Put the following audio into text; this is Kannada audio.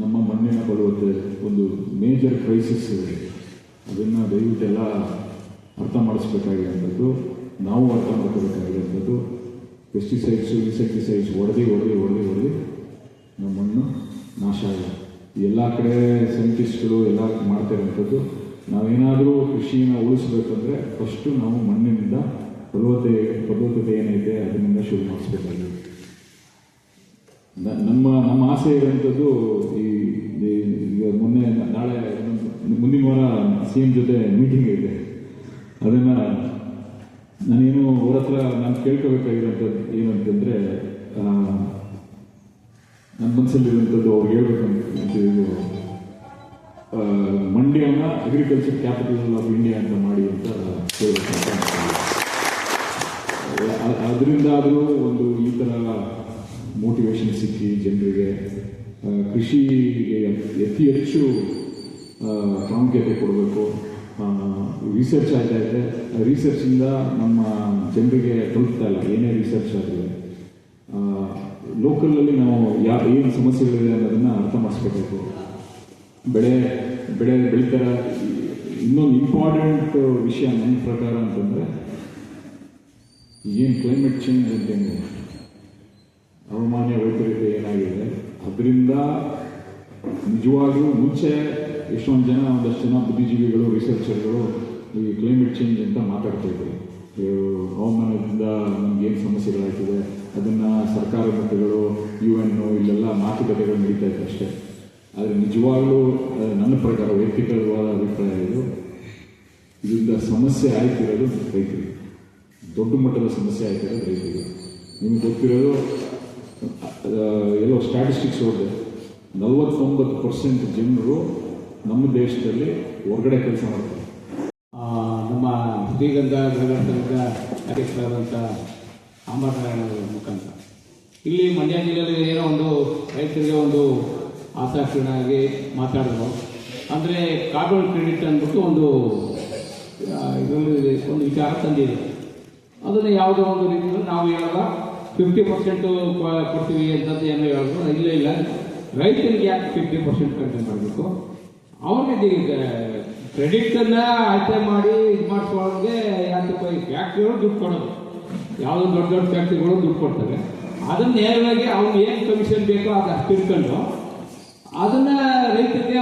ನಮ್ಮ ಮಣ್ಣಿನ ಬಲವತ್ತೆ ಒಂದು ಮೇಜರ್ ಕ್ರೈಸಿಸ್ ಇದೆ. ಅದನ್ನು ದಯವಿಟ್ಟೆಲ್ಲ ಅರ್ಥ ಮಾಡಿಸ್ಬೇಕಾಗಿರುವಂಥದ್ದು ನಾವು ಅರ್ಥ ಮಾಡ್ಕೋಬೇಕಾಗಿರುವಂಥದ್ದು ಪೆಸ್ಟಿಸೈಡ್ಸು ಇನ್ಸೆಕ್ಟಿಸೈಡ್ಸ್ ಹೊಡೆದು ಹೊಡೆದು ಹೊಡೆದು ಹೊಡೆದು ನಮ್ಮ ಮಣ್ಣು ನಾಶ ಆಗಿದೆ. ಎಲ್ಲ ಕಡೆ ಸೈಂಟಿಸ್ಟ್ಗಳು ಎಲ್ಲ ಮಾಡ್ತಿರೋಂಥದ್ದು ನಾವೇನಾದರೂ ಕೃಷಿನ ಉಳಿಸ್ಬೇಕಂದ್ರೆ ಫಸ್ಟು ನಾವು ಮಣ್ಣಿನಿಂದ ಫಲವತ್ತೆ ಫಲವತ್ತತೆ ಏನೈತೆ ಅದರಿಂದ ಶುರು ಮಾಡಿಸ್ಬೇಕಾಗಿದೆ. ನಮ್ಮ ನಮ್ಮ ಆಸೆ ಇರುವಂಥದ್ದು ಈ ಈಗ ಮೊನ್ನೆ ನಾಳೆ ಮುಂದಿನ ವಾರ ಸಿ ಎಂ ಜೊತೆ ಮೀಟಿಂಗ್ ಇದೆ. ಅದನ್ನು ನಾನೇನು ಅವ್ರ ಹತ್ರ ನಾನು ಕೇಳ್ಕೋಬೇಕಾಗಿರೋಂಥದ್ದು ಏನು ಅಂತಂದರೆ ನನ್ನ ಮನಸ್ಸಲ್ಲಿರುವಂಥದ್ದು ಅವ್ರು ಇದು ಮಂಡ್ಯನ ಅಗ್ರಿಕಲ್ಚರ್ ಕ್ಯಾಪಿಟಲ್ ಆಫ್ ಇಂಡಿಯಾ ಅಂತ ಮಾಡಿ ಅಂತ ಕೇಳಬೇಕು ಅದರಿಂದ ಆದರೂ ಒಂದು ಈ ಥರ ಮೋಟಿವೇಶನ್ ಸಿಕ್ಕಿ ಜನರಿಗೆ ಕೃಷಿಗೆ ಅತಿ ಹೆಚ್ಚು ಪ್ರಾಮುಖ್ಯತೆ ಕೊಡಬೇಕು. ರಿಸರ್ಚ್ ಆಗ್ತಾ ಇದೆ. ರಿಸರ್ಚಿಂದ ನಮ್ಮ ಜನರಿಗೆ ತಲುಪ್ತಾ ಇಲ್ಲ. ಏನೇ ರಿಸರ್ಚ್ ಆದರೆ. ಲೋಕಲಲ್ಲಿ ನಾವು ಯಾ, ಏನು ಸಮಸ್ಯೆಗಳಿದೆ ಅನ್ನೋದನ್ನು ಅರ್ಥ ಮಾಡಿಸ್ಕೋಬೇಕು. ಬೆಳೆ ಬೆಳೆ ಬೆಳೀತಾರೆ. ಇನ್ನೊಂದು ಇಂಪಾರ್ಟೆಂಟ್ ವಿಷಯ ನನ್ನ ಪ್ರಕಾರ ಅಂತಂದರೆ, ಏನು ಕ್ಲೈಮೇಟ್ ಚೇಂಜ್ ಅಂತೇನು ನಿಜವಾಗ್ಲೂ ಮುಂಚೆ ಎಷ್ಟೊಂದು ಜನ ಒಂದಷ್ಟು ಜನ ಬುದ್ಧಿಜೀವಿಗಳು ರಿಸರ್ಚರ್ಗಳು ಈ ಕ್ಲೈಮೇಟ್ ಚೇಂಜ್ ಅಂತ ಮಾತಾಡ್ತಾ ಹವಾಮಾನದಿಂದ ನಮ್ಗೆ ಏನು ಸಮಸ್ಯೆಗಳಾಗ್ತದೆ, ಅದನ್ನು ಸರ್ಕಾರ ಮಟ್ಟಗಳು ಯು ಎನ್ ಇಲ್ಲೆಲ್ಲ ಮಾತುಕತೆಗಳು ನಡೀತಾ ಇತ್ತು ಅಷ್ಟೇ. ಆದರೆ ನಿಜವಾಗಲೂ ನನ್ನ ಪ್ರಕಾರ ವೈಯಕ್ತಿಕವಾದ ಅಭಿಪ್ರಾಯ ಇದು. ಇದರಿಂದ ಸಮಸ್ಯೆ ಆಯ್ತಿರೋದು ರೈತರಿಗೆ. ದೊಡ್ಡ ಮಟ್ಟದ ಸಮಸ್ಯೆ ಆಯ್ತಿರೋದು ರೈತರಿಗೆ. ನಿಮ್ಗೆ ಗೊತ್ತಿರೋದು ಎಲ್ಲೋ ಸ್ಟ್ಯಾಟಿಸ್ಟಿಕ್ಸ್ ಹೋದೆ ನಲವತ್ತೊಂಬತ್ತು ಪರ್ಸೆಂಟ್ ಜನರು ನಮ್ಮ ದೇಶದಲ್ಲಿ ಹೊರಗಡೆ ಕೆಲಸ ಮಾಡ್ತಾರೆ. ನಮ್ಮ ಶ್ರೀಗಂಧ ಸಂಘದ ಅಧ್ಯಕ್ಷರಾದಂಥ ಅವರ ಮುಖಾಂತರ. ಇಲ್ಲಿ ಮಂಡ್ಯ ಜಿಲ್ಲೆಯಲ್ಲಿ ಏನೋ ಒಂದು ರೈತರಿಗೆ ಒಂದು ಆಸಕ್ತಿಯಾಗಿ ಮಾತಾಡಿದ್ರು. ಅಂದರೆ ಕಾರ್ಬನ್ ಕ್ರೆಡಿಟ್ ಅಂದ್ಬಿಟ್ಟು ಒಂದು ಇದರಲ್ಲಿ ಒಂದು ವಿಚಾರ ತಂದಿದೆ. ಅದನ್ನು ಯಾವುದೋ ಒಂದು ರೀತಿಯಲ್ಲಿ ನಾವು ಹೇಳಲ್ಲ. ಫಿಫ್ಟಿ ಪರ್ಸೆಂಟು ಕೊಡ್ತೀವಿ ಅಂತಂದು ಏನೋ ಹೇಳಿದ್ರು. ಇಲ್ಲ ಇಲ್ಲ. ರೈತರಿಗೆ ಯಾಕೆ ಫಿಫ್ಟಿ ಪರ್ಸೆಂಟ್ ಕಡಿಮೆ ಮಾಡಬೇಕು? ಅವ್ರಿಗೆ ಕ್ರೆಡಿಟನ್ನು ಆಯ್ಕೆ ಮಾಡಿ ಇದು ಮಾಡಿಸೋರಿಗೆ ಯಾಕೆ ಫ್ಯಾಕ್ಟ್ರಿಗಳು ದುಡ್ಡು ಕೊಡೋದು. ಯಾವುದೋ ದೊಡ್ಡ ದೊಡ್ಡ ಫ್ಯಾಕ್ಟ್ರಿಗಳು ದುಡ್ಡು ಕೊಡ್ತಾರೆ. ಅದನ್ನ ನೇರವಾಗಿ ಅವ್ನು ಏನು ಕಮಿಷನ್ ಬೇಕೋ ಅದು ಅಷ್ಟು ಇಟ್ಕೊಂಡು, ಅದನ್ನ ರೈತರಿಗೆ